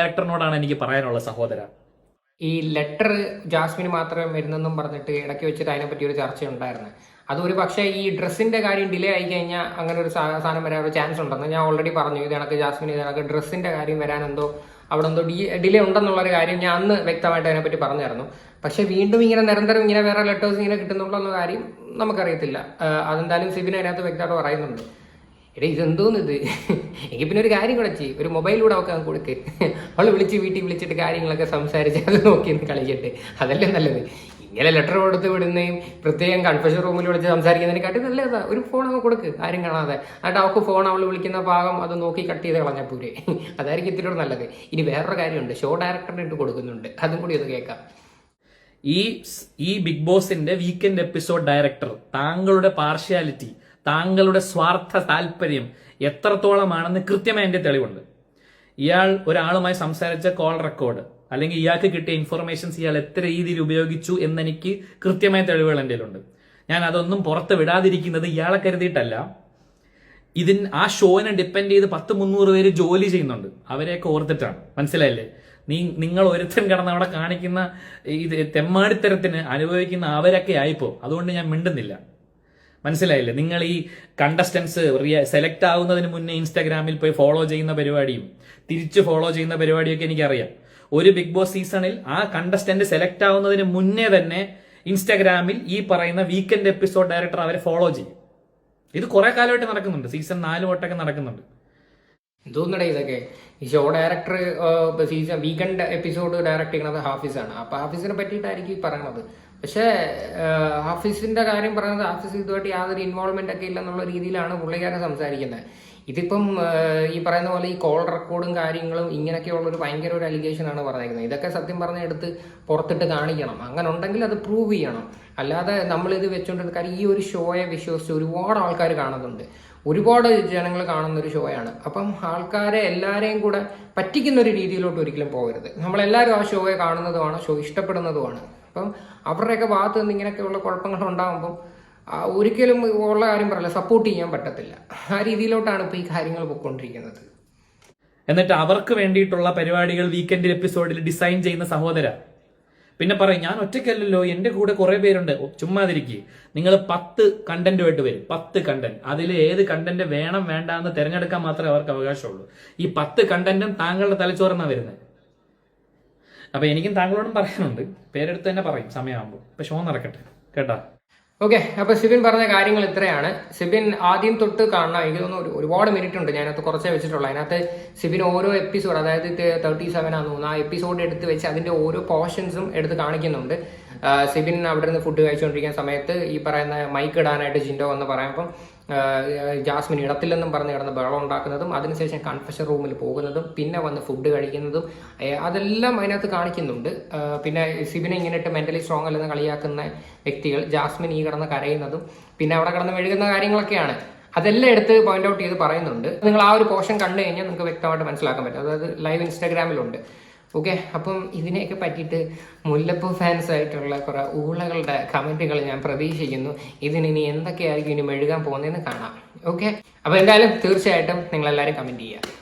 ഡയറക്ടറിനോടാണ് എനിക്ക് പറയാനുള്ള സഹോദര. ഈ ലെറ്റർ ജാസ്മിന് മാത്രമേ വരുന്നെന്നും പറഞ്ഞിട്ട് ഇടയ്ക്ക് വെച്ചിട്ട് അതിനെപ്പറ്റി ഒരു ചർച്ച ഉണ്ടായിരുന്നു അത് ഒരു പക്ഷേ ഈ ഡ്രസ്സിന്റെ കാര്യം ഡിലേ ആയി കഴിഞ്ഞാൽ അങ്ങനെ ഒരു സാധനം സാധനം വരാനുള്ള ചാൻസ് ഉണ്ടെന്ന് ഞാൻ ഓൾറെഡി പറഞ്ഞു. ഇത് ജാസ്മിൻ ഇത് ഡ്രസ്സിന്റെ കാര്യം വരാൻ എന്തോ അവിടെ എന്തോ ഡിലേ ഉണ്ടെന്നുള്ള ഒരു കാര്യം ഞാൻ അന്ന് വ്യക്തമായിട്ട് അതിനെപ്പറ്റി പറഞ്ഞായിരുന്നു. പക്ഷേ വീണ്ടും ഇങ്ങനെ നിരന്തരം ഇങ്ങനെ വേറെ ലെറ്റേഴ്സ് ഇങ്ങനെ കിട്ടുന്നുള്ള കാര്യം നമുക്കറിയത്തില്ല. അതെന്തായാലും സിബിൻ അതിനകത്ത് വ്യക്തമായിട്ട് പറയുന്നുണ്ട്. എടേ ഇതെന്തോന്ന് ഇത് എങ്കിൽ പിന്നെ ഒരു കാര്യം കൂടെ ചെയ്യും ഒരു ഒക്കെ അങ്ങ് കൊടുക്ക്. അവൾ വിളിച്ച് വീട്ടിൽ വിളിച്ചിട്ട് കാര്യങ്ങളൊക്കെ സംസാരിച്ച് അത് നോക്കി കളിക്കട്ടെ. അതല്ലേ നല്ലത്. ഇങ്ങനെ ലെറ്റർ കൊടുത്ത് വിടുന്നതും പ്രത്യേകം കൺഫ്യൂഷൻ റൂമിൽ വിളിച്ച് സംസാരിക്കുന്നതിനെക്കാട്ടി നല്ലതാ. ഒരു ഫോൺ അങ്ങ് കൊടുക്ക് ആരും കാണാതെ. എന്നിട്ട് അവൾക്ക് ഫോൺ അവൾ വിളിക്കുന്ന ഭാഗം അത് നോക്കി കട്ട് ചെയ്ത് കളഞ്ഞാൽ പോരെ. അതായിരിക്കും ഇത്തിരി നല്ലത്. ഇനി വേറൊരു കാര്യമുണ്ട്. ഷോ ഡയറക്ടറിന് ഇട്ട് കൊടുക്കുന്നുണ്ട്. അതും കൂടി ഒന്ന് കേൾക്കാം. ഈ ഈ ബിഗ് ബോസിന്റെ വീക്കെൻഡ് എപ്പിസോഡ് ഡയറക്ടർ താങ്കളുടെ പാർഷ്യാലിറ്റി താങ്കളുടെ സ്വാർത്ഥ താല്പര്യം എത്രത്തോളമാണെന്ന് കൃത്യമായി എന്റെ തെളിവുണ്ട്. ഇയാൾ ഒരാളുമായി സംസാരിച്ച കോൾ റെക്കോർഡ് അല്ലെങ്കിൽ ഇയാൾക്ക് കിട്ടിയ ഇൻഫർമേഷൻസ് ഇയാൾ എത്ര രീതിയിൽ ഉപയോഗിച്ചു എന്നെനിക്ക് കൃത്യമായ തെളിവുകൾ എന്റെ കയ്യിലുണ്ട്. ഞാൻ അതൊന്നും പുറത്ത് വിടാതിരിക്കുന്നത് ഇയാളെ കരുതിയിട്ടല്ല. ഇതിൻ ആ ഷോനെ ഡിപ്പെൻഡ് ചെയ്ത് പത്ത് മുന്നൂറ് പേര് ജോലി ചെയ്യുന്നുണ്ട്. അവരെയൊക്കെ ഓർത്തിട്ടാണ്. മനസ്സിലായില്ലേ? നീ നിങ്ങൾ ഒരുത്തൻ കിടന്ന് അവിടെ കാണിക്കുന്ന ഇത് തെമ്മാടിത്തരത്തിന് അനുഭവിക്കുന്ന അവരൊക്കെ ആയിപ്പോ. അതുകൊണ്ട് ഞാൻ മിണ്ടുന്നില്ല. മനസ്സിലായില്ലേ? നിങ്ങൾ ഈ കണ്ടസ്റ്റൻസ് സെലക്ട് ആവുന്നതിന് മുന്നേ ഇൻസ്റ്റാഗ്രാമിൽ പോയി ഫോളോ ചെയ്യുന്ന പരിപാടിയും തിരിച്ച് ഫോളോ ചെയ്യുന്ന പരിപാടിയൊക്കെ എനിക്കറിയാം. ഒരു ബിഗ് ബോസ് സീസണിൽ ആ കണ്ടസ്റ്റന്റ് സെലക്ട് ആവുന്നതിന് മുന്നേ തന്നെ ഇൻസ്റ്റാഗ്രാമിൽ ഈ പറയുന്ന വീക്കെൻഡ് എപ്പിസോഡ് ഡയറക്ടർ അവരെ ഫോളോ ചെയ്യും. ഇത് കുറെ കാലമായിട്ട് നടക്കുന്നുണ്ട്. സീസൺ നാല് തൊട്ടൊക്കെ നടക്കുന്നുണ്ട്. എന്തോന്നടേ ഇതൊക്കെ. ഈ show director season weekend episode direct ചെയ്യണത് ഹാഫിസാണ്. അപ്പൊ ഹാഫിസിനെ പറ്റിയിട്ടായിരിക്കും പറയണത്. പക്ഷേ ഓഫീസിന്റെ കാര്യം പറയുന്നത് ഹാഫിസ് ഇതുമായിട്ട് യാതൊരു ഇൻവോൾവ്മെന്റ് ഒക്കെ ഇല്ലെന്നുള്ള രീതിയിലാണ് പുള്ളിക്കാരൻ സംസാരിക്കുന്നത്. ഇതിപ്പം ഈ പറയുന്ന പോലെ ഈ കോൾ റെക്കോർഡും കാര്യങ്ങളും ഇങ്ങനെയൊക്കെയുള്ള ഒരു ഭയങ്കര ഒരു അലിഗേഷൻ ആണ് പറഞ്ഞിരിക്കുന്നത്. ഇതൊക്കെ സത്യം പറഞ്ഞ എടുത്ത് പുറത്തിട്ട് കാണിക്കണം. അങ്ങനെ ഉണ്ടെങ്കിൽ അത് പ്രൂവ് ചെയ്യണം. അല്ലാതെ നമ്മൾ ഇത് വെച്ചുകൊണ്ടിരുന്ന കാര്യം ഈ ഒരു ഷോയെ വിശ്വസിച്ച് ഒരുപാട് ആൾക്കാർ കാണുന്നുണ്ട്. ഒരുപാട് ജനങ്ങൾ കാണുന്ന ഒരു ഷോയാണ് അപ്പം ആൾക്കാരെ എല്ലാവരെയും കൂടെ പറ്റിക്കുന്ന ഒരു രീതിയിലോട്ട് ഒരിക്കലും പോകരുത്. നമ്മളെല്ലാവരും ആ ഷോയെ കാണുന്നതുമാണ് ഷോ ഇഷ്ടപ്പെടുന്നതുമാണ്. അപ്പം അവരുടെയൊക്കെ ഭാഗത്ത് നിന്ന് ഇങ്ങനെയൊക്കെയുള്ള കുഴപ്പങ്ങൾ ഉണ്ടാകുമ്പം ഒരിക്കലും ഉള്ള കാര്യം പറയില്ല സപ്പോർട്ട് ചെയ്യാൻ പറ്റത്തില്ല. ആ രീതിയിലോട്ടാണ് ഇപ്പോൾ ഈ കാര്യങ്ങൾ പോയിക്കൊണ്ടിരിക്കുന്നത്. എന്നിട്ട് അവർക്ക് വേണ്ടിയിട്ടുള്ള പരിപാടികൾ വീക്കെൻഡിൽ എപ്പിസോഡിൽ ഡിസൈൻ ചെയ്യുന്ന സഹോദര. പിന്നെ പറയും ഞാൻ ഒറ്റയ്ക്കല്ലല്ലോ എന്റെ കൂടെ കുറെ പേരുണ്ട്. ചുമ്മാതിരിക്കുക നിങ്ങൾ പത്ത് കണ്ടന്റുമായിട്ട് വരും. പത്ത് കണ്ടന്റ് അതിൽ ഏത് കണ്ടന്റ് വേണം വേണ്ട എന്ന് തിരഞ്ഞെടുക്കാൻ മാത്രമേ അവർക്ക് അവകാശമുള്ളൂ. ഈ പത്ത് കണ്ടന്റും താങ്കളുടെ തലച്ചോറന്നാണ് വരുന്നത് അപ്പൊ എനിക്കും താങ്കളോടും പറയാനുണ്ട്. പേരെടുത്ത് തന്നെ പറയും സമയമാകുമ്പോൾ ഇപ്പൊ ഷോ നടക്കട്ടെ. കേട്ടോ? ഓക്കെ അപ്പൊ സിബിൻ പറഞ്ഞ കാര്യങ്ങൾ ഇത്രയാണ്. സിബിൻ ആദ്യം തൊട്ട് കാണണം. എനിക്ക് തോന്നുന്നു ഒരു- ഒരുപാട് മിനിറ്റ് ഉണ്ട്. ഞാനത് കുറച്ചേ വെച്ചിട്ടുള്ളൂ. അതിനകത്ത് സിബിൻ ഓരോ എപ്പിസോഡ് അതായത് തേർട്ടി സെവൻ ആണെന്ന് തോന്നുന്നു. ആ എപ്പിസോഡ് എടുത്ത് വെച്ച് അതിന്റെ ഓരോ പോർഷൻസും എടുത്ത് കാണിക്കുന്നുണ്ട്. സിബിൻ അവിടെ നിന്ന് ഫുഡ് കഴിച്ചുകൊണ്ടിരിക്കുന്ന സമയത്ത് ഈ പറയുന്ന മൈക്ക് ഇടാനായിട്ട് ജിൻഡോ എന്ന് പറയുമ്പം ജാസ്മിൻ ഇടത്തില്ലെന്നും പറഞ്ഞ് കിടന്ന് ബഹളം ഉണ്ടാക്കുന്നതും അതിനുശേഷം കൺഫഷൻ റൂമിൽ പോകുന്നതും പിന്നെ വന്ന് ഫുഡ് കഴിക്കുന്നതും അതെല്ലാം അതിനകത്ത് കാണിക്കുന്നുണ്ട്. പിന്നെ സിബിനെ ഇങ്ങനെ ഇട്ട് മെന്റലി സ്ട്രോങ് അല്ലെന്ന് കളിയാക്കുന്ന വ്യക്തികൾ ജാസ്മിൻ ഈ കിടന്ന് കരയുന്നതും പിന്നെ അവിടെ കിടന്ന് മെഴുകുന്ന കാര്യങ്ങളൊക്കെയാണ്. അതെല്ലാം എടുത്ത് പോയിന്റ് ഔട്ട് ചെയ്ത് പറയുന്നുണ്ട്. നിങ്ങൾ ആ ഒരു പോർഷൻ കണ്ടു കഴിഞ്ഞാൽ നിങ്ങൾക്ക് വ്യക്തമായിട്ട് മനസ്സിലാക്കാൻ പറ്റും. അതായത് ലൈവ് ഇൻസ്റ്റാഗ്രാമിലുണ്ട് ഓക്കെ അപ്പം ഇതിനെയൊക്കെ പറ്റിയിട്ട് മുല്ലപ്പൂ ഫാൻസ് ആയിട്ടുള്ള കുറെ ഊളകളുടെ കമന്റുകൾ ഞാൻ പ്രതീക്ഷിക്കുന്നു. ഇതിന് എന്തൊക്കെയായിരിക്കും ഇനി മെഴുകാൻ പോകുന്നതെന്ന് കാണാം. ഓക്കെ അപ്പോൾ എന്തായാലും തീർച്ചയായിട്ടും നിങ്ങൾ കമന്റ് ചെയ്യുക.